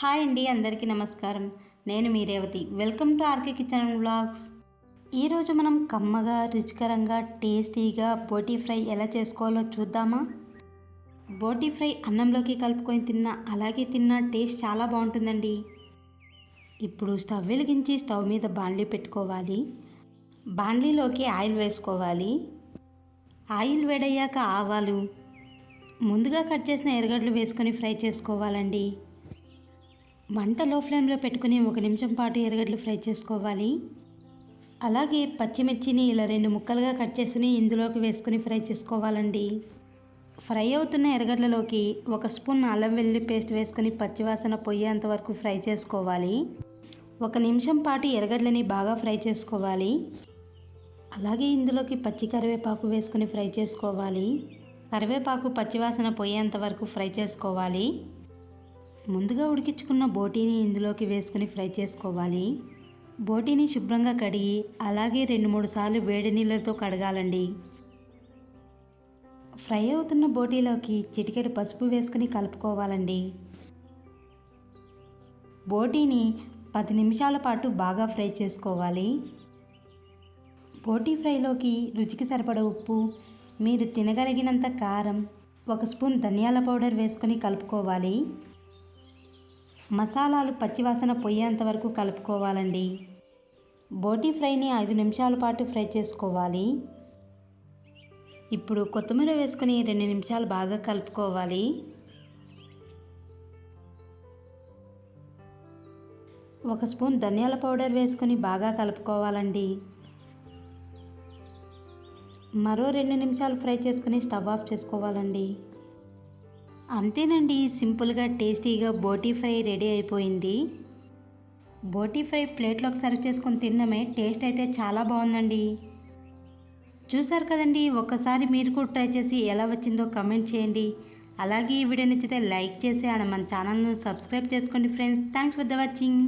Hi అండి అందరికీ నమస్కారం. నేను మీ Revathi. Welcome to RK kitchen and ఈరోజు మనం కమ్మగా రుచికరంగా టేస్టీగా బోటీ ఫ్రై ఎలా చేసుకోవాలో చూద్దామా? బోటీ ఫ్రై అన్నంలోకి కలుపుకొని తిన్నా అలాగే తిన్నా టేస్ట్ చాలా బాగుంటుందండి. ఇప్పుడు స్టవ్ వెలిగించి స్టవ్ మీద బాండ్లీ పెట్టుకోవాలి. బాండ్లీలోకి ఆయిల్ వేసుకోవాలి. ఆయిల్ వేడయ్యాక ఆవాలు. ముందుగా కట్ చేసిన ఎర్రగడ్డలు వేసుకొని ఫ్రై చేసుకోవాలండి. వంట లో ఫ్లేమ్లో పెట్టుకుని ఒక నిమిషం పాటు ఎర్రగడ్డలు ఫ్రై చేసుకోవాలి. అలాగే పచ్చిమిర్చిని ఇలా రెండు ముక్కలుగా కట్ చేసుకుని ఇందులోకి వేసుకుని ఫ్రై చేసుకోవాలండి. ఫ్రై అవుతున్న ఎరగడ్లలోకి ఒక స్పూన్ అల్లం వెల్లుల్లి పేస్ట్ వేసుకొని పచ్చివాసన పొయ్యేంత వరకు ఫ్రై చేసుకోవాలి. ఒక నిమిషం పాటు ఎర్రగడ్డలని బాగా ఫ్రై చేసుకోవాలి. అలాగే ఇందులోకి పచ్చి కరివేపాకు వేసుకొని ఫ్రై చేసుకోవాలి. కరివేపాకు పచ్చివాసన పోయేంత వరకు ఫ్రై చేసుకోవాలి. ముందుగా ఉడికించుకున్న బోటీని ఇందులోకి వేసుకొని ఫ్రై చేసుకోవాలి. బోటీని శుభ్రంగా కడిగి అలాగే రెండు మూడు సార్లు వేడి నీళ్ళతో కడగాలండి. ఫ్రై అవుతున్న బోటీలోకి చిటికెడు పసుపు వేసుకొని కలుపుకోవాలండి. బోటీని పది నిమిషాల పాటు బాగా ఫ్రై చేసుకోవాలి. బోటీ ఫ్రైలోకి రుచికి సరిపడ ఉప్పు మీరు తినగలిగినంత కారం ఒక స్పూన్ ధనియాల పౌడర్ వేసుకొని కలుపుకోవాలి. మసాలాలు పచ్చివాసన పోయేంత వరకు కలుపుకోవాలండి. బోటీ ఫ్రైని ఐదు నిమిషాల పాటు ఫ్రై చేసుకోవాలి. ఇప్పుడు కొత్తిమీర వేసుకుని రెండు నిమిషాలు బాగా కలుపుకోవాలి. ఒక స్పూన్ ధనియాల పౌడర్ వేసుకొని బాగా కలుపుకోవాలండి. మరో రెండు నిమిషాలు ఫ్రై చేసుకుని స్టవ్ ఆఫ్ చేసుకోవాలండి. అంతేనండి సింపుల్గా టేస్టీగా బోటీ ఫ్రై రెడీ అయిపోయింది. బోటీ ఫ్రై ప్లేట్లోకి సర్వ్ చేసుకొని తినడమే టేస్ట్ అయితే చాలా బాగుందండి. చూసారు కదండి ఒక్కసారి మీరు కూడా ట్రై చేసి ఎలా వచ్చిందో కమెంట్ చేయండి. అలాగే ఈ వీడియో నచ్చితే లైక్ చేసి ఆడ మన ఛానల్ను సబ్స్క్రైబ్ చేసుకోండి friends. Thanks for the watching.